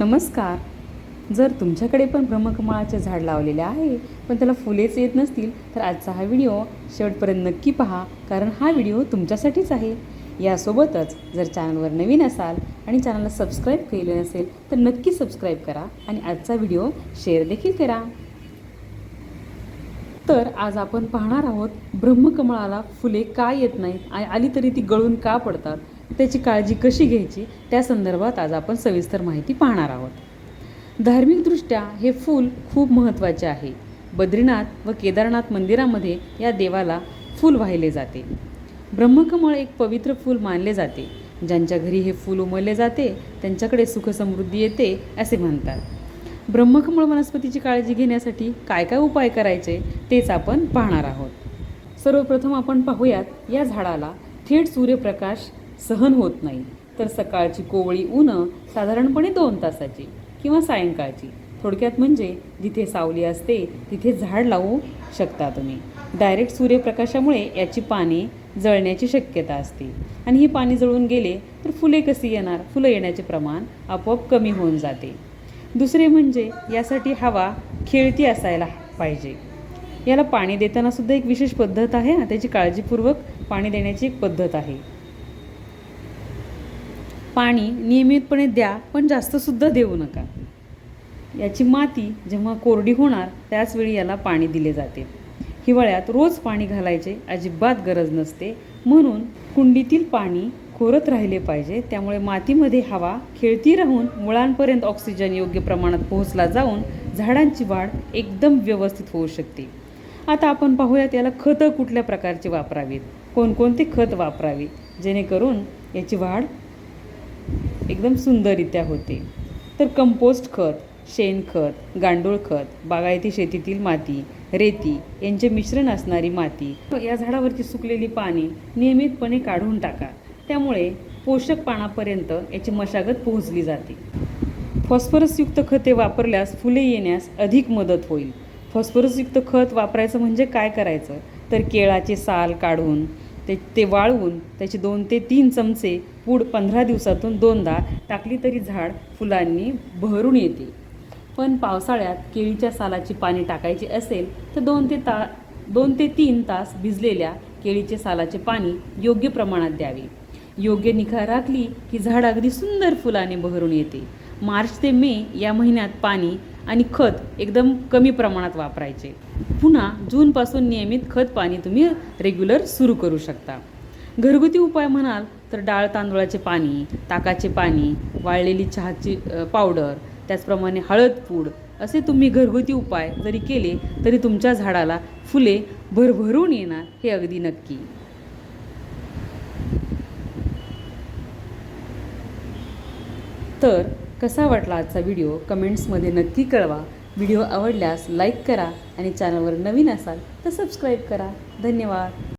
नमस्कार. जर तुमच्याकडे पण ब्रह्मकमळाचे झाड लावलेले आहे पण त्याला फुलेच येत नसतील तर आजचा हा व्हिडिओ शेवटपर्यंत नक्की पहा कारण हा व्हिडिओ तुमच्यासाठीच आहे. यासोबतच जर चॅनलवर नवीन असाल आणि चॅनलला सबस्क्राईब केले नसेल तर नक्की सबस्क्राईब करा आणि आजचा व्हिडिओ शेअर देखील करा. तर आज आपण पाहणार आहोत ब्रह्मकमळाला फुले का येत नाहीत आणि आली तरी ती गळून का पडतात? त्याची काळजी कशी घ्यायची? त्या संदर्भात आज आपण सविस्तर माहिती पाहणार आहोत. धार्मिकदृष्ट्या हे फूल खूप महत्त्वाचे आहे. बद्रीनाथ व केदारनाथ मंदिरामध्ये या देवाला फूल वाहिले जाते. ब्रह्मकमळ एक पवित्र फूल मानले जाते. ज्यांच्या घरी हे फूल उमलले जाते त्यांच्याकडे सुखसमृद्धी येते असे म्हणतात. ब्रह्मकमळ वनस्पतीची काळजी घेण्यासाठी काय काय उपाय करायचे तेच आपण पाहणार आहोत. सर्वप्रथम आपण पाहूयात या झाडाला थेट सूर्यप्रकाश सहन होत नाही. तर सकाळची कोवळी ऊन साधारणपणे दोन तासाची किंवा सायंकाळची. थोडक्यात म्हणजे जिथे सावली असते तिथे झाड लावू शकता तुम्ही. डायरेक्ट सूर्यप्रकाशामुळे याची पाने जळण्याची शक्यता असते. आणि ही पाने जळून गेले तर फुले कशी येणार? फुलं येण्याचे प्रमाण आपोआप कमी होऊन जाते. दुसरे म्हणजे यासाठी हवा खेळती असायला पाहिजे. याला पाणी देताना सुद्धा एक विशेष पद्धत आहे. त्याची काळजीपूर्वक पाणी देण्याची एक पद्धत आहे. पाणी नियमितपणे द्या पण जास्तसुद्धा देऊ नका. याची माती जेव्हा कोरडी होणार त्याचवेळी याला पाणी दिले जाते. हिवाळ्यात रोज पाणी घालायचे अजिबात गरज नसते. म्हणून कुंडीतील पाणी खोरत राहिले पाहिजे. त्यामुळे मातीमध्ये हवा खेळती राहून मुळांपर्यंत ऑक्सिजन योग्य प्रमाणात पोहोचला जाऊन झाडांची वाढ एकदम व्यवस्थित होऊ शकते. आता आपण पाहूयात याला खतं कुठल्या प्रकारची वापरावीत? कोणकोणते खत वापरावे जेणेकरून याची वाढ एकदम सुंदररित्या होते. तर कंपोस्ट खत शेणखत गांडूळ खत बागायती शेतीतील माती रेती यांचे मिश्रण असणारी माती. या झाडावरची सुकलेली पाने नियमितपणे काढून टाका. त्यामुळे पोषक पानापर्यंत याची मशागत पोहोचली जाते. फॉस्फरसयुक्त खते वापरल्यास फुले येण्यास अधिक मदत होईल. फॉस्फरसयुक्त खत वापरायचं म्हणजे काय करायचं? तर केळाचे साल काढून ते ते वाळवून त्याचे दोन ते तीन चमचे पूड पंधरा दिवसातून दोनदा टाकली तरी झाड फुलांनी बहरून येते. पण पावसाळ्यात केळीच्या सालाची पाने टाकायची असेल तर दोन ते ता दोन ते तीन तास भिजलेल्या केळीचे सालाचे पाणी योग्य प्रमाणात द्यावे. योग्य निगा राखली की झाड अगदी सुंदर फुलाने बहरून येते. मार्च ते मे या महिन्यात पाणी आणि खत एकदम कमी प्रमाणात वापरायचे. पुन्हा जूनपासून नियमित खत पाणी तुम्ही रेग्युलर सुरू करू शकता. घरगुती उपाय म्हणाल तर डाळ तांदूळाचे पाणी ताकाचे पाणी वाळलेली चहाची पावडर त्याचप्रमाणे हळद पूड असे तुम्ही घरगुती उपाय जरी केले तरी तुमच्या झाडाला फुले भरभरून येणार हे अगदी नक्की. तर कसा वाटला आजचा व्हिडिओ कमेंट्समध्ये नक्की कळवा. व्हिडिओ आवडल्यास लाईक करा आणि चॅनलवर नवीन असाल तर सबस्क्राईब करा. धन्यवाद.